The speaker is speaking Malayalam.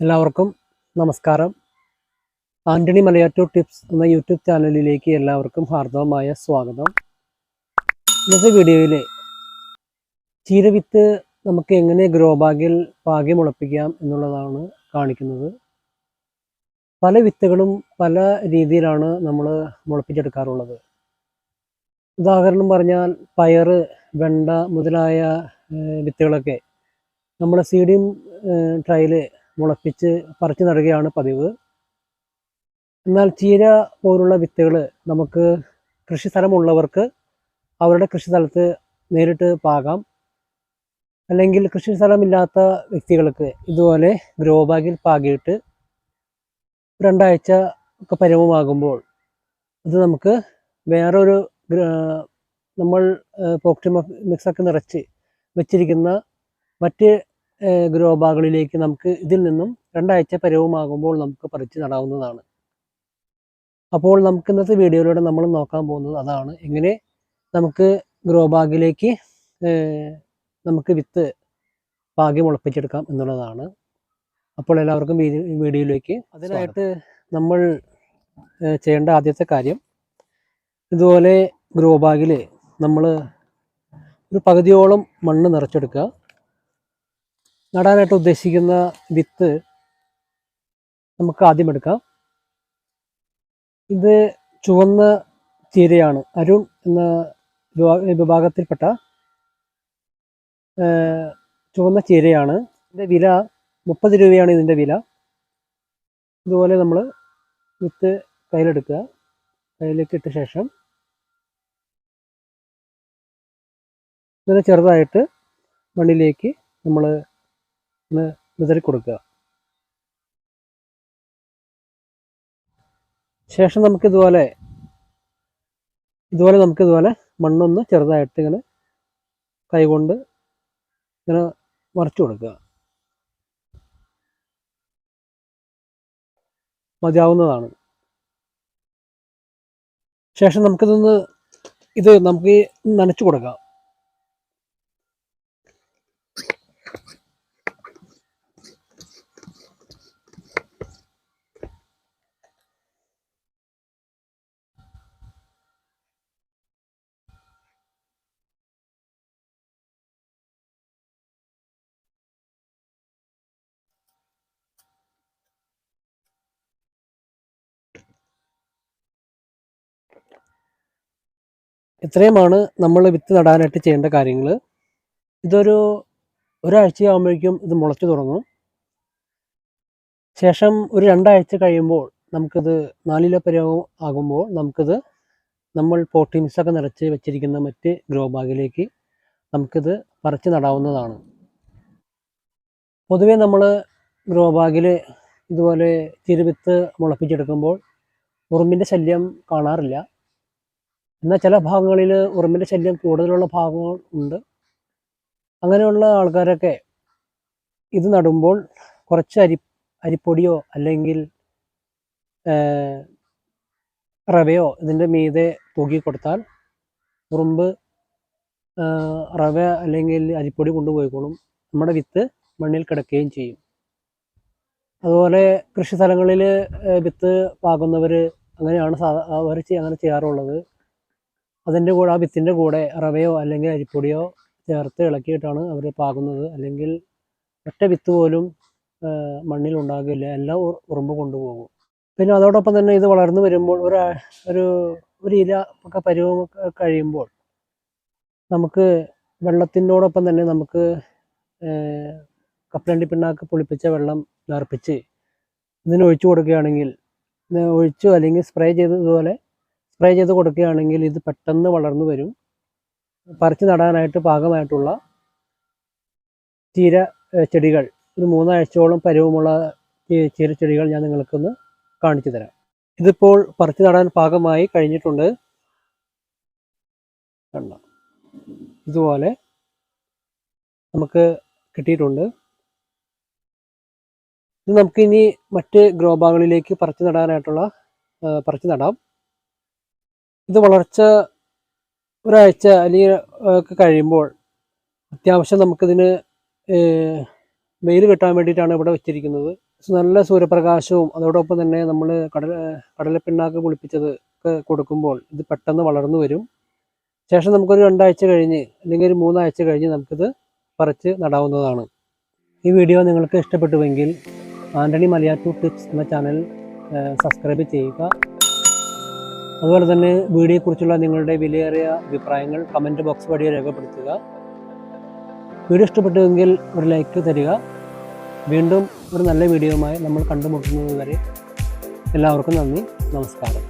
എല്ലാവർക്കും നമസ്കാരം. ആന്റണി മലയാറ്റൂർ ടിപ്സ് എന്ന യൂട്യൂബ് ചാനലിലേക്ക് എല്ലാവർക്കും ഹാർദവമായ സ്വാഗതം. ഇന്നത്തെ വീഡിയോയിൽ ചീരവിത്ത് നമുക്ക് എങ്ങനെ ഗ്രോ ബാഗിൽ പാകി മുളപ്പിക്കാം എന്നുള്ളതാണ് കാണിക്കുന്നത്. പല വിത്തുകളും പല രീതിയിലാണ് നമ്മൾ മുളപ്പിച്ചെടുക്കാറുള്ളത്. ഉദാഹരണം പറഞ്ഞാൽ പയറ് വെണ്ട മുതലായ വിത്തുകളൊക്കെ നമ്മൾ സീഡിയം ട്രയൽ മുളപ്പിച്ച് പറിച്ചു നടുകയാണ് പതിവ്. എന്നാൽ ചീര പോലുള്ള വിത്തുകൾ നമുക്ക് കൃഷി സ്ഥലമുള്ളവർക്ക് അവരുടെ കൃഷി സ്ഥലത്ത് നേരിട്ട് പാകാം. അല്ലെങ്കിൽ കൃഷി സ്ഥലമില്ലാത്ത വ്യക്തികൾക്ക് ഇതുപോലെ ഗ്രോ ബാഗിൽ പാകിയിട്ട് രണ്ടാഴ്ച ഒക്കെ പരിമമാകുമ്പോൾ അത് നമുക്ക് വേറൊരു നമ്മൾ പോക്ടി മിക്സൊക്കെ നിറച്ച് വെച്ചിരിക്കുന്ന മറ്റ് ഗ്രോ ബാഗുകളിലേക്ക് നമുക്ക് ഇതിൽ നിന്നും രണ്ടാഴ്ച പരവുമാകുമ്പോൾ നമുക്ക് പറിച്ച് നടാവുന്നതാണ്. അപ്പോൾ നമുക്ക് ഇന്നത്തെ വീഡിയോയിലൂടെ നമ്മൾ നോക്കാൻ പോകുന്നത് അതാണ്. എങ്ങനെ നമുക്ക് ഗ്രോ ബാഗിലേക്ക് നമുക്ക് വിത്ത് ഭാഗ്യം മുളപ്പിച്ചെടുക്കാം എന്നുള്ളതാണ്. അപ്പോൾ എല്ലാവർക്കും വീഡിയോയിലേക്ക് അതിനായിട്ട് നമ്മൾ ചെയ്യേണ്ട ആദ്യത്തെ കാര്യം ഇതുപോലെ ഗ്രോ ബാഗിൽ നമ്മൾ ഒരു പകുതിയോളം മണ്ണ് നിറച്ചെടുക്കുക. നടാനായിട്ട് ഉദ്ദേശിക്കുന്ന വിത്ത് നമുക്ക് ആദ്യം എടുക്കാം. ഇത് ചുവന്ന ചീരയാണ്. അരുൺ എന്ന വിഭാഗത്തിൽപ്പെട്ട ചുവന്ന ചീരയാണ്. ഇതിന്റെ വില മുപ്പത് രൂപയാണ് ഇതിന്റെ വില. ഇതുപോലെ നമ്മൾ വിത്ത് കയ്യിലെടുക്കുക. കയ്യിലേക്ക് ഇട്ട ശേഷം ഇങ്ങനെ ചെറുതായിട്ട് മണ്ണിലേക്ക് നമ്മൾ ഒന്ന് വിതറി കൊടുക്കുക ശേഷം നമുക്ക് ഇതുപോലെ ഇതുപോലെ നമുക്ക് ഇതുപോലെ മണ്ണൊന്ന് ചെറുതായിട്ട് ഇങ്ങനെ കൈകൊണ്ട് ഇങ്ങനെ മറിച്ചു കൊടുക്കുക മതിയാവുന്നതാണ്. ശേഷം നമുക്കിതൊന്ന് ഇത് നമുക്ക് നനച്ചു കൊടുക്കാം. ഇത്രയുമാണ് നമ്മൾ വിത്ത് നടാനായിട്ട് ചെയ്യേണ്ട കാര്യങ്ങൾ ഇതൊരു ഒരാഴ്ചയാകുമ്പോഴേക്കും ഇത് മുളച്ചു തുടങ്ങും. ശേഷം ഒരു രണ്ടാഴ്ച കഴിയുമ്പോൾ നമുക്കിത് നാലില പരുവം ആകുമ്പോൾ നമുക്കിത് നമ്മൾ പ്രോട്ടീൻസൊക്കെ നിറച്ച് വെച്ചിരിക്കുന്ന മറ്റ് ഗ്രോ ബാഗിലേക്ക് നമുക്കിത് പറിച്ച് നടാവുന്നതാണ്. പൊതുവെ നമ്മൾ ഗ്രോ ബാഗിൽ ഇതുപോലെ ചിരുവിത്ത് മുളപ്പിച്ചെടുക്കുമ്പോൾ ഉറുമ്പിന്റെ ശല്യം കാണാറില്ല. എന്നാൽ ചില ഭാഗങ്ങളിൽ ഉറുമ്പിന്റെ ശല്യം കൂടുതലുള്ള ഭാഗങ്ങൾ ഉണ്ട്. അങ്ങനെയുള്ള ആൾക്കാരൊക്കെ ഇത് നടുമ്പോൾ കുറച്ച് അരി അരിപ്പൊടിയോ അല്ലെങ്കിൽ റവയോ ഇതിന്റെ മീതെ തൂക്കി കൊടുത്താൽ ഉറുമ്പ് റവ അല്ലെങ്കിൽ അരിപ്പൊടി കൊണ്ടുപോയിക്കോളും. നമ്മുടെ വിത്ത് മണ്ണിൽ കിടക്കുകയും ചെയ്യും. അതുപോലെ കൃഷി സ്ഥലങ്ങളിൽ വിത്ത് പാകുന്നവർ അങ്ങനെയാണ് സാധാ അവർ അങ്ങനെ ചെയ്യാറുള്ളത്. അതിന്റെ കൂടെ ആ വിത്തിന്റെ കൂടെ റവയോ അല്ലെങ്കിൽ അരിപ്പൊടിയോ ചേർത്ത് ഇളക്കിയിട്ടാണ് അവർ പാകുന്നത്. അല്ലെങ്കിൽ ഒറ്റ വിത്ത് പോലും മണ്ണിൽ ഉണ്ടാകില്ല. എല്ലാം ഉറുമ്പ് കൊണ്ടുപോകും. പിന്നെ അതോടൊപ്പം തന്നെ ഇത് വളർന്നു വരുമ്പോൾ ഒരു ഒരു ഒരു ഇല ഒക്കെ പരുവം കഴിയുമ്പോൾ നമുക്ക് വെള്ളത്തിനോടൊപ്പം തന്നെ നമുക്ക് കപ്പലണ്ടി പിണ്ണാക്ക് പുളിപ്പിച്ച വെള്ളം നേർപ്പിച്ച് ഇതിന് ഒഴിച്ചു കൊടുക്കുകയാണെങ്കിൽ ഒഴിച്ചു അല്ലെങ്കിൽ സ്പ്രേ ചെയ്ത് ഇതുപോലെ സ്പ്രേ ചെയ്ത് കൊടുക്കുകയാണെങ്കിൽ ഇത് പെട്ടെന്ന് വളർന്നു വരും. പറിച്ച് നടാനായിട്ട് പാകമായിട്ടുള്ള ചീര ചെടികൾ. ഒരു മൂന്നാഴ്ചയോളം പരുവമുള്ള ചീര ചെടികൾ ഞാൻ നിങ്ങൾക്കൊന്ന് കാണിച്ചു തരാം. ഇതിപ്പോൾ പറിച്ചു നടാൻ പാകമായി കഴിഞ്ഞിട്ടുണ്ട്. ഇതുപോലെ നമുക്ക് കിട്ടിയിട്ടുണ്ട്. ഇത് നമുക്കിനി മറ്റ് ഗ്രോ ബാഗുകളിലേക്ക് പറിച്ചു നടാനായിട്ടുള്ള പറിച്ചു നടാം. ഇത് വളർച്ച ഒരാഴ്ച അല്ലെങ്കിൽ ഒക്കെ കഴിയുമ്പോൾ അത്യാവശ്യം നമുക്കിതിന് വെയിൽ കിട്ടാൻ വേണ്ടിയിട്ടാണ് ഇവിടെ വെച്ചിരിക്കുന്നത്. നല്ല സൂര്യപ്രകാശവും അതോടൊപ്പം തന്നെ നമ്മൾ കടല കടലപ്പിണ്ണാക്ക് പുളിപ്പിച്ചത് ഒക്കെ കൊടുക്കുമ്പോൾ ഇത് പെട്ടെന്ന് വളർന്നു വരും. ശേഷം നമുക്കൊരു രണ്ടാഴ്ച കഴിഞ്ഞ് അല്ലെങ്കിൽ ഒരു മൂന്നാഴ്ച കഴിഞ്ഞ് നമുക്കിത് പറിച്ച് നടാവുന്നതാണ്. ഈ വീഡിയോ നിങ്ങൾക്ക് ഇഷ്ടപ്പെട്ടുവെങ്കിൽ ആന്റണി മലയാറ്റൂർ ടിപ്സ് എന്ന ചാനൽ സബ്സ്ക്രൈബ് ചെയ്യുക. അതുപോലെ തന്നെ വീഡിയോയെക്കുറിച്ചുള്ള നിങ്ങളുടെ വിലയേറിയ അഭിപ്രായങ്ങൾ കമന്റ് ബോക്സ് വഴി രേഖപ്പെടുത്തുക. വീഡിയോ ഇഷ്ടപ്പെട്ടുവെങ്കിൽ ഒരു ലൈക്ക് തരിക. വീണ്ടും ഒരു നല്ല വീഡിയോയുമായി നമ്മൾ കണ്ടുമുട്ടുന്നത് വരെ എല്ലാവർക്കും നന്ദി. നമസ്കാരം.